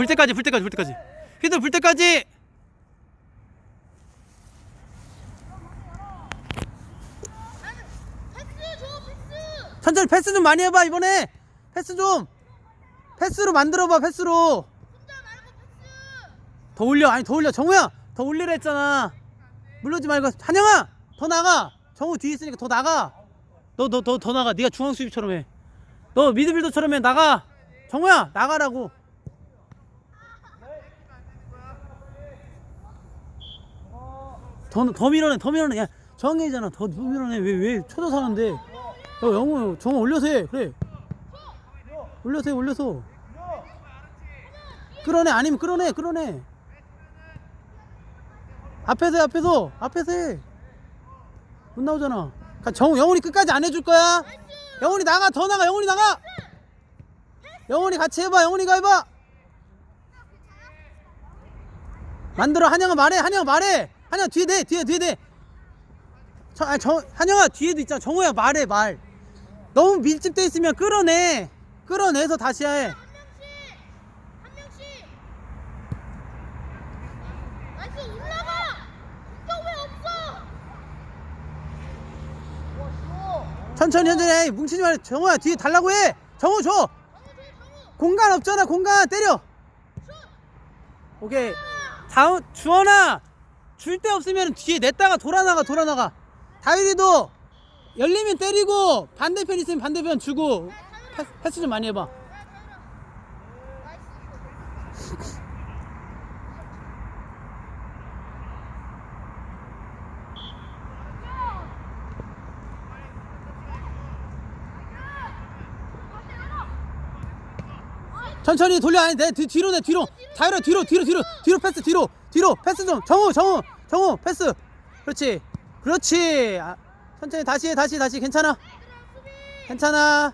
불 때까지 불 때까지 불 때까지. 휘들 불 때까지. 천천히 패스 좀 많이 해봐 이번에. 패스 좀. 패스로 만들어봐 패스로. 더 올려 아니 더 올려. 정우야 더 올리라 했잖아. 물르지 말고. 한영아 더 나가. 정우 뒤에 있으니까 더 나가. 너 너 더 더 나가. 네가 중앙 수비처럼 해너 미드필더처럼 해. 나가. 정우야 나가라고 더, 더 밀어내 더 밀어내. 야 정혜잖아. 더 밀어내. 왜 왜 쳐져사는데? 야 영우 정우 올려서 해. 그래. 올려서 해 올려서. 끌어내 아니면 끌어내 끌어내. 앞에서 해 앞에서. 앞에서 해못 나오잖아. 가- 정 영훈이 끝까지 안 해줄 거야? 영훈이 나가 더 나가 영훈이 나가. 영훈이 같이 해봐 영훈이가 해봐. 만들어 한영아 말해 한영아 말해 한영아 뒤에 대 뒤에 뒤에 대. 저, 아니, 저, 한영아 뒤에도 있잖아. 정우야 말해 말. 너무 밀집돼 있으면 끌어내. 끌어내서 다시 해. 한 명씩 나이스 올라가. 공격 왜 없어? 천천히 천천히 해. 뭉치지 말고 정우야 뒤에 달라고 해. 정우 줘. 정우 줘 정우. 공간 없잖아 공간. 때려. 오케이. 다음 주원아 줄 데 없으면 뒤에 냈다가 돌아 나가 돌아 나가. 다율이도 열리면 때리고 반대편 있으면 반대편 주고 패, 패스 좀 많이 해봐. 천천히 돌려. 아니 내 뒤, 뒤로 내 뒤로. 다율아 뒤로 뒤로 뒤로 뒤로 패스 뒤로 뒤로 패스 좀. 정우 정우 정우 패스. 그렇지 그렇지. 아, 천천히 다시 해 다시 다시. 괜찮아. 괜찮아.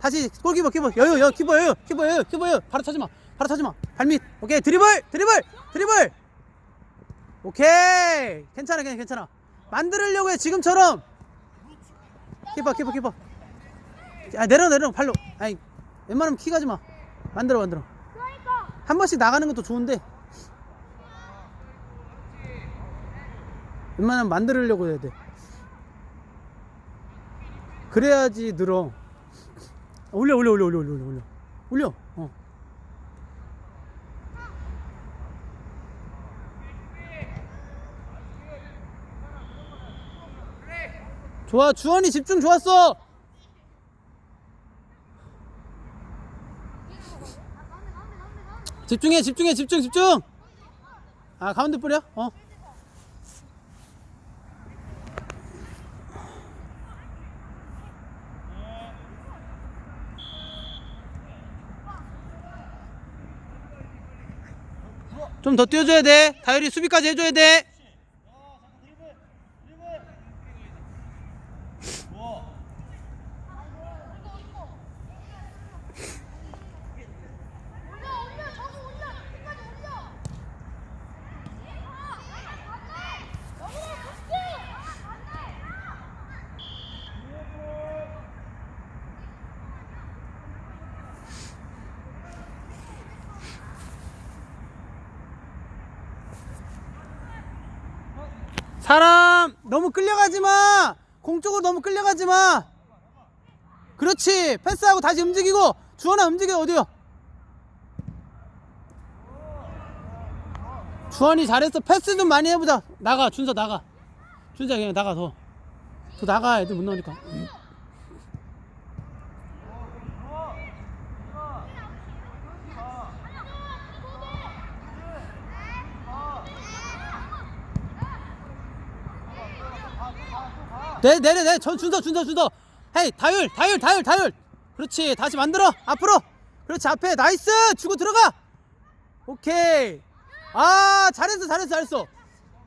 다시 골키퍼 키퍼. 여유 여유 키퍼 여유 키퍼 여유 키퍼 여유. 바로 차지마 바로 차지마. 발밑. 오케이 드리블 드리블 드리블. 오케이. 괜찮아 괜찮아 괜찮아. 만들려고 해 지금처럼. 키퍼 키퍼 키퍼. 아 내려 내려 발로. 아니 웬만하면 킥 하지 마. 만들어 만들어. 한 번씩 나가는 것도 좋은데 웬만하면 만들려고 해야 돼. 그래야지 늘어. 올려 올려 올려 올려 올려 올려. 올려. 어. 좋아 주원이 집중 좋았어. 집중해 집중해 집중 집중. 아 가운데 뿌려? 어 좀 더 뛰어줘야 돼. 다율이 수비까지 해줘야 돼 올려 올려 정우 올려 끝까지 올려 영훈아 같이 사람 너무 끌려가지 마. 공 쪽으로 너무 끌려가지 마. 그렇지. 패스하고 다시 움직이고. 주원아 움직여 어디요? 주원이 잘했어. 패스 좀 많이 해보자. 나가 준서 나가. 준서 그냥 나가 더. 더 나가 애들 못 나오니까. 내 내려 내 전 준서 준서 준서. 헤이 다율 다율 다율 다율. 그렇지. 다시 만들어. 앞으로. 그렇지 앞에. 나이스! 주고 들어가! 오케이. 아 잘했어 잘했어 잘했어.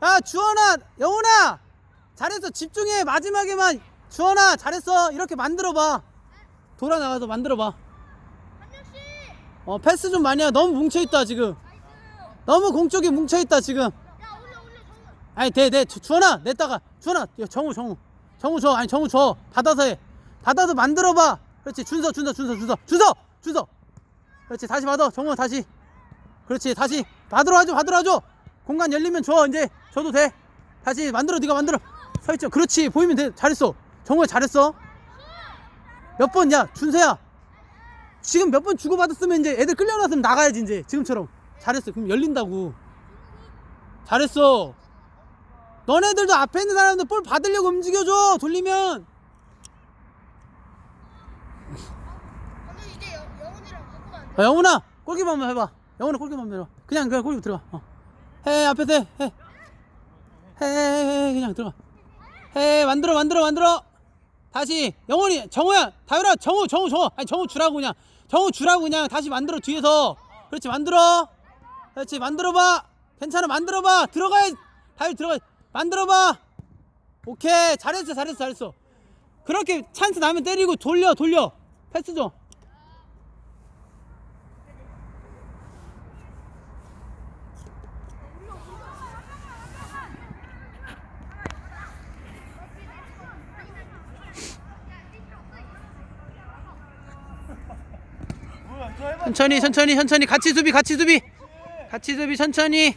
야 주원아 영훈아! 잘했어. 집중해. 마지막에만. 주원아 잘했어. 이렇게 만들어봐. 돌아 나가서 만들어봐. 어 패스 좀 많이 해. 너무 뭉쳐있다 지금. 너무 공 쪽에 뭉쳐있다 지금. 아니 대대 주원아 냈다가. 주원아 야, 정우 정우 정우 줘. 아니 정우 줘. 받아서 해. 받아서 만들어봐. 그렇지. 준서 준서 준서 준서. 준서! 준서! 그렇지. 다시 받아. 정우야 다시. 그렇지. 다시. 받으러 와줘. 받으러 와줘. 공간 열리면 줘. 이제 줘도 돼. 다시 만들어. 네가 만들어. 서있죠. 그렇지. 보이면 돼. 잘했어. 정우야 잘했어. 몇 번야 준세야. 지금 몇 번 주고받았으면 이제 애들 끌려나왔으면 나가야지 이제. 지금처럼. 잘했어. 그럼 열린다고. 잘했어 너네들도 앞에 있는 사람들 볼 받으려고 움직여줘 돌리면. 감독 이제 영- 영훈이랑 바꾸면 안 돼? 아, 영훈아 골키퍼 한번 해봐. 영훈아 골키퍼 한번 해봐 그냥 그냥 골키퍼 들어가. 어. 해 앞에서 해해 해, 해, 해, 그냥 들어가. 해 만들어 만들어 만들어. 다시 영훈이 정우야 다율아 정우 정우 정우. 아니 정우 주라고 그냥. 정우 주라고 그냥. 다시 만들어 뒤에서. 그렇지 만들어. 그렇지 만들어봐. 괜찮아 만들어봐. 들어가야 다율 들어가 만들어봐. 오케이. 잘했어 잘했어 잘했어. 그렇게 찬스 나면 때리고 돌려 돌려. 패스 줘. 천천히 천천히 천천히. 같이 수비 같이 수비. 같이 수비 천천히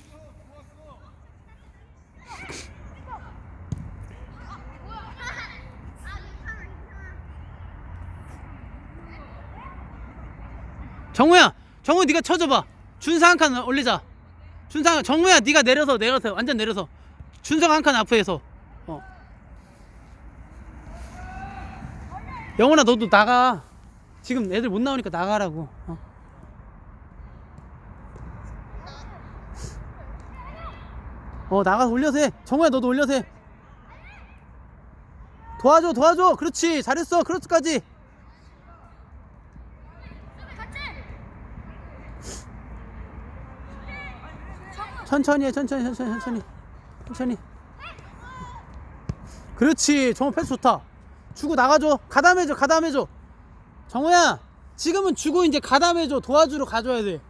정우야 정우 네가 쳐줘봐. 준사 한 칸 올리자. 준사 정우야 네가 내려서 내려서 완전 내려서. 준성 한 칸 앞에서. 어. 영훈아 너도 나가. 지금 애들 못 나오니까 나가라고. 어. 어 나가서 올려서 해. 정우야 너도 올려서 해. 도와줘 도와줘. 그렇지 잘했어. 크로스까지 천천히 해 천천히 천천히 천천히. 천천히. 그렇지 정우 패스 좋다. 주고 나가줘. 가담해줘 가담해줘. 정우야 지금은 주고 이제 가담해줘. 도와주러 가줘야 돼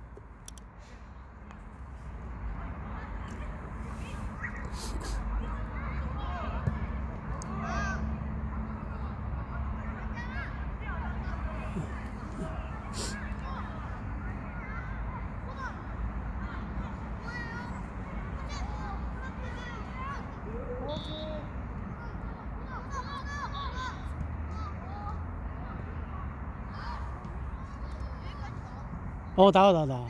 어 나가 나가 나가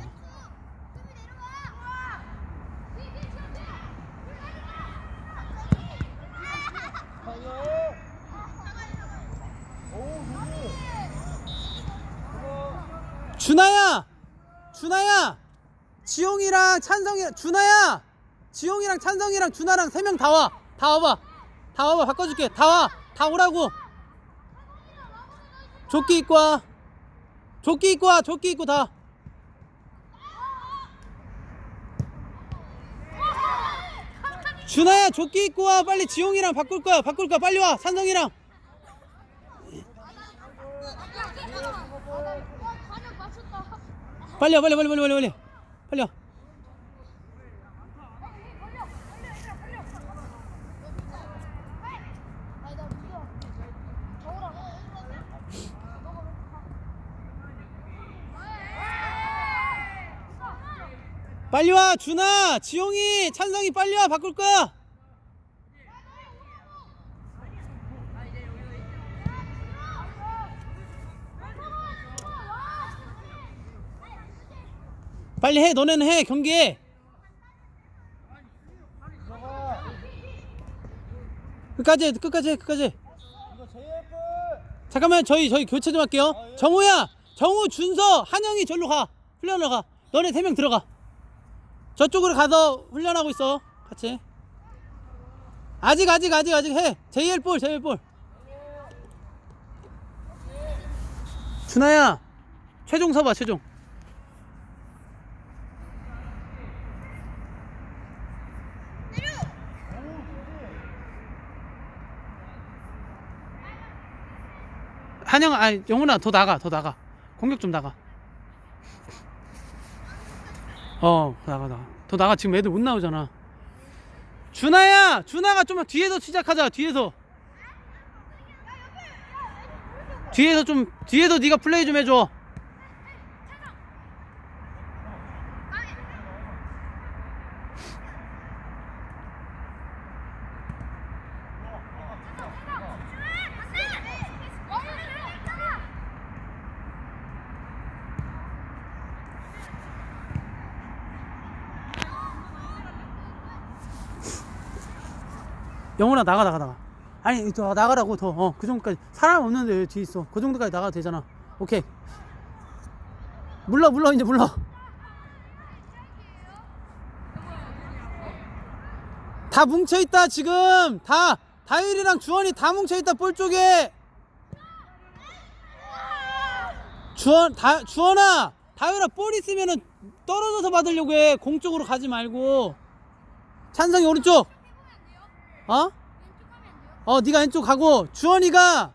준아야! 준아야! 지용이랑 찬성이 준아야! 지용이랑 찬성이랑 준아랑 세 명 다 와. 다 와봐. 다 와봐. 바꿔줄게. 다 와. 다 오라고. 조끼 입고 와. 조끼 입고 와. 조끼 입고 다 준아야 조끼 입고 와. 빨리 지용이랑 바꿀 거야. 바꿀 거야. 빨리 와. 산성이랑. 빨리 와. 빨리 빨리 빨리 빨리 빨리 빨리 와 아니 나 무서워. 정우랑. 빨리 와 준아! 지용이 찬성이 빨리 와 바꿀 거야! 빨리 해 너네는 해 경기해 끝까지 해 끝까지 해 끝까지 해! 잠깐만 저희 저희 교체 좀 할게요. 정우야 정우 준서 한영이 절로 가. 훈련하러 가. 너네 세 명 들어가 저쪽으로 가서 훈련하고 있어. 같이. 아직 아직 아직 아직 해. JL 볼 JL 볼. 준아야 최종 서봐 최종. 한영 아니 영훈아 더 나가 더 나가. 공격 좀 나가 어 나가 나가. 더 나가. 지금 애들 못 나오잖아. 준아야! 준아가 좀 뒤에서 시작하자. 뒤에서. 뒤에서 좀 뒤에서 네가 플레이 좀 해줘 영훈아 나가 나가 나가. 아니 더 나가라고 더어그 정도까지. 사람 없는데 왜 뒤에 있어? 그 정도까지 나가도 되잖아. 오케이. 물러 물러 이제 물러. 다 뭉쳐있다 지금. 다 다율이랑 주원이 다 뭉쳐있다 볼 쪽에. 주원 다 주원아! 다율아 볼 있으면은 떨어져서 받으려고 해공 쪽으로 가지 말고. 찬성이 오른쪽 어? 어 네가 왼쪽 가고 주원이가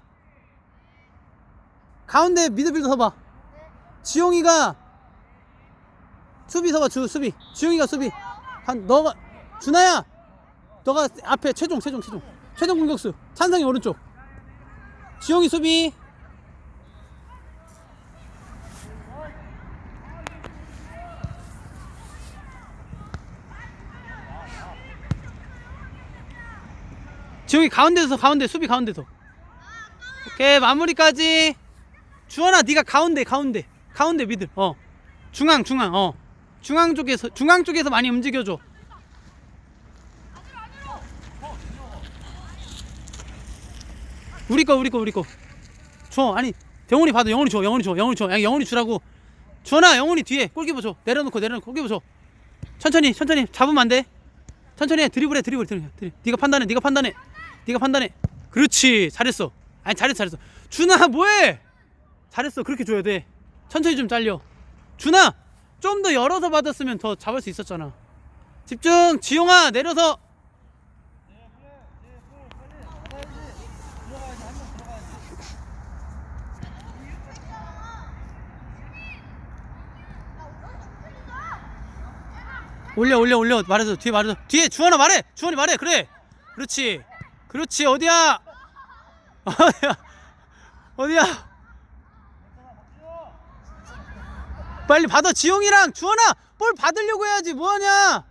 가운데 미드필더 서봐. 지용이가 수비 서봐 주 수비. 지용이가 수비. 한 너가 준아야! 너가 앞에 최종 최종 최종. 최종 공격수. 찬성이 오른쪽. 지용이 수비 지용이 가운데서 가운데 수비 가운데서. 오케이 마무리까지. 주원아 네가 가운데 가운데. 가운데 미들 어. 중앙 중앙 어. 중앙 쪽에서 중앙 쪽에서 많이 움직여줘. 우리 거 우리 거 우리 거줘. 아니 영훈이 받아 영훈이 줘 영훈이 줘 영훈이 줘. 야, 영훈이 주라고. 주원아 영훈이 뒤에 골키퍼 줘. 내려놓고 내려놓고 골키퍼 줘. 천천히 천천히. 잡으면 안돼. 천천히 해. 드리블해 드리블 드리블 드리블. 네가 판단해 네가 판단해 네가 판단해. 그렇지 잘했어. 아니 잘했어 잘했어. 준아 뭐해? 잘했어 그렇게 줘야 돼. 천천히 좀 잘려. 준아 좀 더 열어서 받았으면 더 잡을 수 있었잖아. 집중 지용아 내려서. 올려 올려 올려. 말해줘. 뒤에 말해줘. 뒤에 주원아 말해. 주원이 말해. 그래. 그렇지 그렇지 어디야? 어디야? 어디야? 빨리 받아 지용이랑. 주원아 볼 받으려고 해야지. 뭐하냐?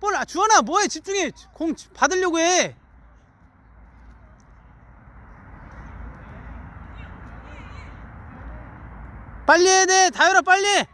볼 아, 주원아 뭐해? 집중해. 공 받으려고 해. 빨리 해야 돼. 다율아 빨리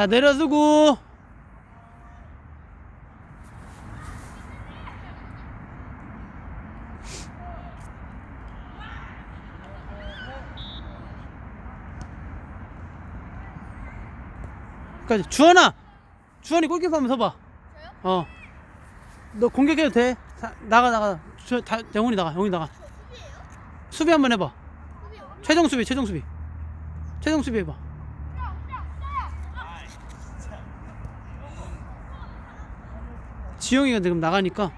자 내려두고. 까지. 주원아! 주원이 골키퍼 한번 서봐. 저요? 어너 공격해도 돼? 자, 나가 나가. 주, 다, 영훈이 나가 영훈이 나가. 수비 한번 해봐. 최종 수비 최종 수비. 최종 수비 해봐 지영이가 지금 나가니까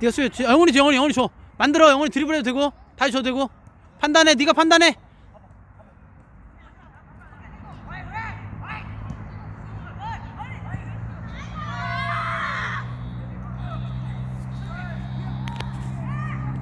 네가 영훈이 줘, 영훈이 영훈이 줘. 만들어 영훈이 드리블해도 되고 다시 줘도 되고. 판단해 네가 판단해